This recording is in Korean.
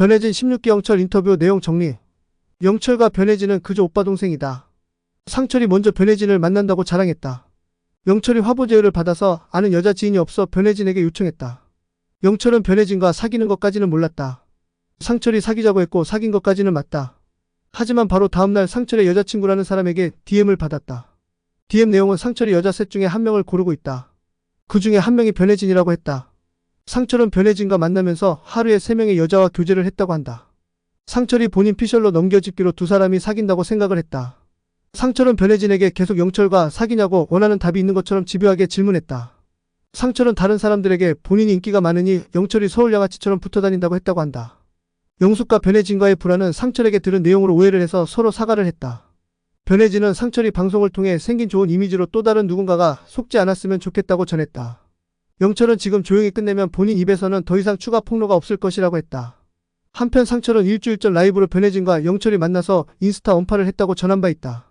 변혜진 16기 영철 인터뷰 내용 정리. 영철과 변혜진은 그저 오빠 동생이다. 상철이 먼저 변혜진을 만난다고 자랑했다. 영철이 화보 제의를 받아서 아는 여자 지인이 없어 변혜진에게 요청했다. 영철은 변혜진과 사귀는 것까지는 몰랐다. 상철이 사귀자고 했고 사귄 것까지는 맞다. 하지만 바로 다음날 상철의 여자친구라는 사람에게 DM을 받았다. DM 내용은 상철이 여자 셋 중에 한 명을 고르고 있다. 그 중에 한 명이 변혜진이라고 했다. 상철은 변혜진과 만나면서 하루에 세 명의 여자와 교제를 했다고 한다. 상철이 본인 피셜로 넘겨짓기로 두 사람이 사귄다고 생각을 했다. 상철은 변혜진에게 계속 영철과 사귀냐고 원하는 답이 있는 것처럼 집요하게 질문했다. 상철은 다른 사람들에게 본인이 인기가 많으니 영철이 서울 양아치처럼 붙어 다닌다고 했다고 한다. 영숙과 변혜진과의 불화는 상철에게 들은 내용으로 오해를 해서 서로 사과를 했다. 변혜진은 상철이 방송을 통해 생긴 좋은 이미지로 또 다른 누군가가 속지 않았으면 좋겠다고 전했다. 영철은 지금 조용히 끝내면 본인 입에서는 더 이상 추가 폭로가 없을 것이라고 했다. 한편 상철은 일주일 전 라이브로 변혜진과 영철이 만나서 인스타 언파를 했다고 전한 바 있다.